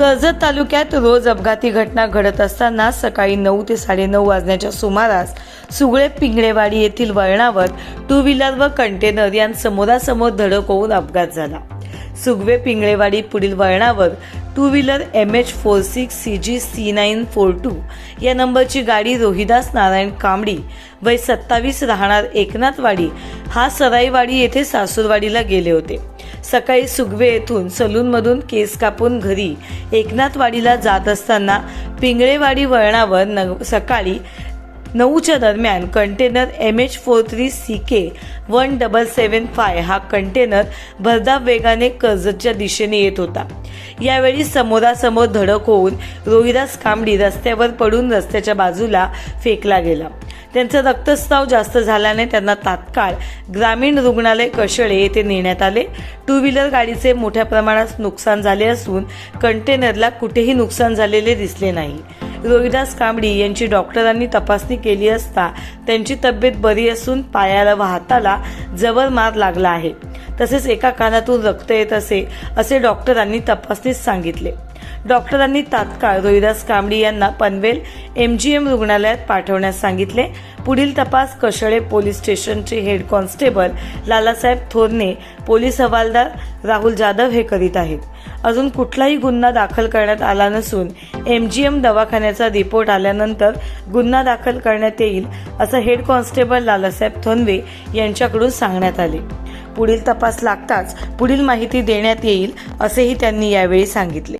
कर्जत तालुक्यात रोज अपघाती घटना घडत असताना सकाळी नऊ ते साडेनऊ वाजण्याच्या सुमारास सुगळे पिंगळेवाडी येथील वळणावर टू व्हीलर व कंटेनर यांसमोरासमोर धडक होऊन अपघात झाला. सुगवे पिंगळेवाडी पुढील वळणावर two wheeler M H four six C G C nine four two या नंबरची गाडी रोहिदास नारायण कांबडी वय सत्तावीस राहणार एकनाथवाडी हा सराईवाडी येथे सासूरवाडीला गेले होते. सकाळी सुगवे येथून सलूनमधून केस कापून घरी एकनाथवाडीला जात असताना पिंगळेवाडी वळणावर न सकाळी नऊच्या दरम्यान container M H four three C K one double seven five हा कंटेनर भरधाव वेगाने कर्जतच्या दिशेने येत होता. यावेळी समोरासमोर धडक होऊन रोहिदास कांबडी रस्त्यावर पडून रस्त्याच्या बाजूला फेकला गेला. त्यांचा रक्तस्राव जास्त झाल्याने त्यांना तात्काळ ग्रामीण रुग्णालय कशळे येथे नेण्यात आले. टू व्हीलर गाडीचे मोठ्या प्रमाणात नुकसान झाले असून कंटेनरला कुठेही नुकसान झालेले दिसले नाही. रोहिदास कांबडी यांची डॉक्टरांनी तपासणी केली असता त्यांची तब्येत बरी असून पायाला व हाताला जबर मार लागला आहे. तसेच एका कानातून रक्त येत असे असे डॉक्टरांनी तपासणीत सांगितले. डॉक्टरांनी तात्काळ रोहिदास कांबडी यांना पनवेल एमजीएम रुग्णालयात पाठवण्यास सांगितले. पुढील तपास कशळे पोलीस स्टेशनचे head constable Lalasaheb Thorane police हवालदार राहुल जाधव हे करीत आहेत. अजून कुठलाही गुन्हा दाखल करण्यात आला नसून एमजीएम दवाखान्याचा रिपोर्ट आल्यानंतर गुन्हा दाखल करण्यात येईल असं हेड कॉन्स्टेबल लालासाहेब थोनवे यांच्याकडून सांगण्यात आले. पुढील तपास लागताच पुढील माहिती देण्यात येईल असेही त्यांनी यावेळी सांगितले.